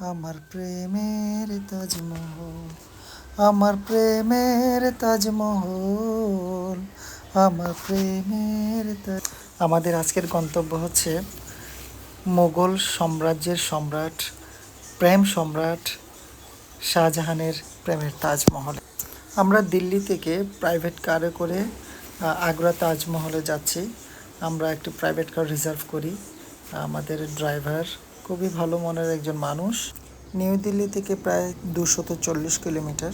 আমার প্রেমের তাজমহল, আমার প্রেমের তাজমহল, আমার প্রেমের তাজ আমাদের আজকের গন্তব্য হচ্ছে মোগল সাম্রাজ্যের সম্রাট, প্রেম সম্রাট শাহজাহানের প্রেমের তাজমহল। আমরা দিল্লি থেকে প্রাইভেট কারে করে আগ্রা তাজমহলে যাচ্ছি। আমরা একটি প্রাইভেট কার রিজার্ভ করি, আমাদের ড্রাইভার খুবই ভালো মনের একজন মানুষ। নিউ দিল্লি থেকে প্রায় দুশত চল্লিশ কিলোমিটার।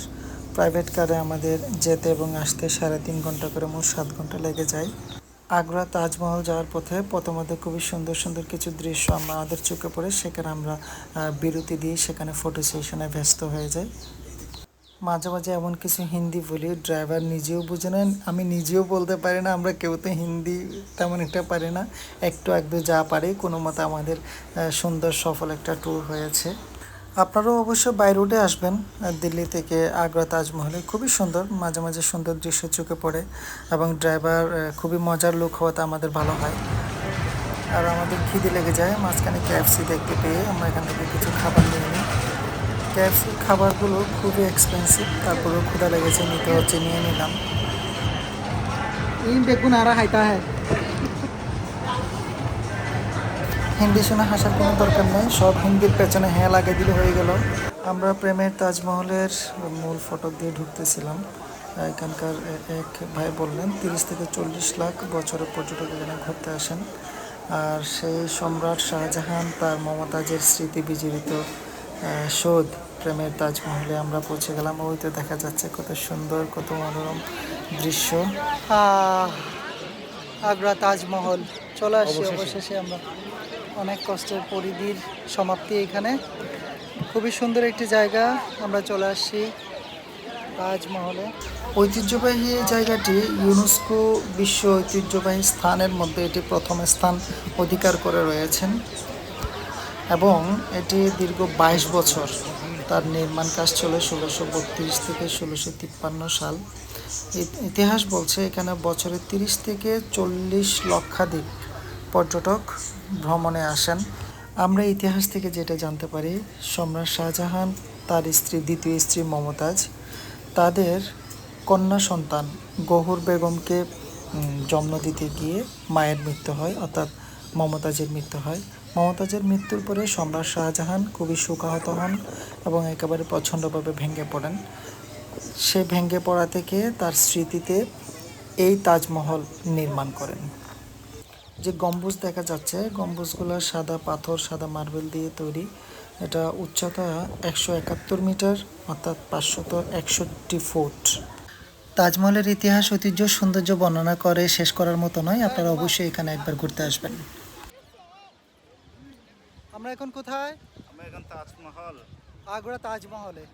প্রাইভেট কারে আমাদের যেতে এবং আসতে সাড়ে তিন ঘণ্টা করে মোট সাত ঘণ্টা লেগে যায়। আগ্রা তাজমহল যাওয়ার পথে প্রথমত খুবই সুন্দর সুন্দর কিছু দৃশ্য আমাদের চোখে পড়ে, সেখানে আমরা বিরতি দিয়ে সেখানে ফটো সেশনে ব্যস্ত হয়ে যাই। মাঝে মাঝে এমন কিছু হিন্দি বলি, ড্রাইভার নিজেও বুঝে নেন আমি নিজেও বলতে পারি না, আমরা কেউ তো হিন্দি তেমন একটা পারি না। একটু একটু যা পারি, কোনো মতে আমাদের সুন্দর সফল একটা ট্যুর হয়েছে। আপনারাও অবশ্য বাই রোডে আসবেন দিল্লি থেকে আগ্রা তাজমহলে, খুবই সুন্দর, মাঝে মাঝে সুন্দর দৃশ্য চোখে পড়ে এবং ড্রাইভার খুবই মজার লোক হওয়াতে আমাদের ভালো হয়। আর আমাদের খিদে লেগে যায়, মাঝখানে ক্যাফসি দেখতে পেয়ে আমরা এখান থেকে ক্যাফের খাবারগুলো খুবই এক্সপেন্সিভ তারপরেও ক্ষুদা লেগেছে নিতে হচ্ছে নিয়ে নিলাম। দেখুন আর হাইটা হ্যাঁ। হিন্দি শুনে হাসার কোনো দরকার নেই সব হিন্দির পেছনে হ্যাঁ লাগে দিলে হয়ে গেল। আমরা প্রেমের তাজমহলের মূল ফটক দিয়ে ঢুকতেছিলাম। এখানকার এক ভাই বললেন তিরিশ থেকে চল্লিশ লাখ বছরে পর্যটক এখানে ঘুরতে আসেন। আর সেই সম্রাট শাহজাহান তার মমতাজের স্মৃতি বিজড়িত শোধ প্রেমের তাজমহলে আমরা পৌঁছে গেলাম। ওই তো দেখা যাচ্ছে কত সুন্দর কত মনোরম দৃশ্য। আগ্রা তাজমহল। চলে আসছি অবশেষে। আমরা। অনেক কষ্টের পরিধির সমাপ্তি এখানে। খুবই সুন্দর একটি জায়গা। আমরা চলে আসছি তাজমহলে। ঐতিহ্যবাহী জায়গাটি ইউনেস্কো বিশ্ব ঐতিহ্যবাহী স্থানের মধ্যে এটি প্রথম স্থান অধিকার করে রয়েছেন। এবং এটি দীর্ঘ বাইশ বছর তার নির্মাণ কাজ চলে ষোলোশো বত্রিশ থেকে ষোলোশো তিপ্পান্ন সাল। ইত- ইতিহাস বলছে এখানে বছরে তিরিশ থেকে চল্লিশ লক্ষাধিক পর্যটক ভ্রমণে আসেন। আমরা ইতিহাস থেকে যেটা জানতে পারি, সম্রাট শাহজাহান, তার স্ত্রী, দ্বিতীয় স্ত্রী মমতাজ, তাদের কন্যা সন্তান গহুর বেগমকে জন্ম দিতে গিয়ে মায়ের মৃত্যু হয়, অর্থাৎ মমতাজের মৃত্যু হয়। মমতাজের মৃত্যুর পরে সম্রাট শাহজাহান খুবই শোকাহত হন এবং একেবারে প্রচণ্ডভাবে ভেঙে পড়েন। সে ভেঙে পড়া থেকে তার স্মৃতিতে এই তাজমহল নির্মাণ করেন। যে গম্বুজ দেখা যাচ্ছে, গম্বুজগুলো সাদা পাথর, সাদা মার্বেল দিয়ে তৈরি। এটা উচ্চতা একশো একাত্তর মিটার, অর্থাৎ পাঁচশত একষট্টি ফুট। তাজমহলের ইতিহাস, ঐতিহ্য, সৌন্দর্য বর্ণনা করে শেষ করার মতো নয়। আপনারা অবশ্যই এখানে একবার ঘুরতে আসবেন। আমরা এখন কোথায়? আমরা এখন তাজমহল। আগ্রা তাজমহলে।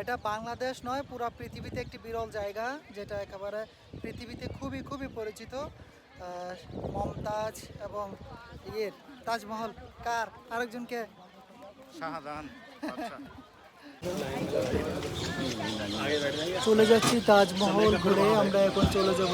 এটা বাংলাদেশ নয় পুরো পৃথিবীতে একটি বিরল জায়গা যেটা একেবারে পৃথিবীতে খুবই খুবই পরিচিত। মমতাজ এবং ইয়ের তাজমহল। কার? আরেকজনকে? শাহজাহান চলে যাচ্ছি তাজমহল ঘুরে আমরা এখন চলে যাব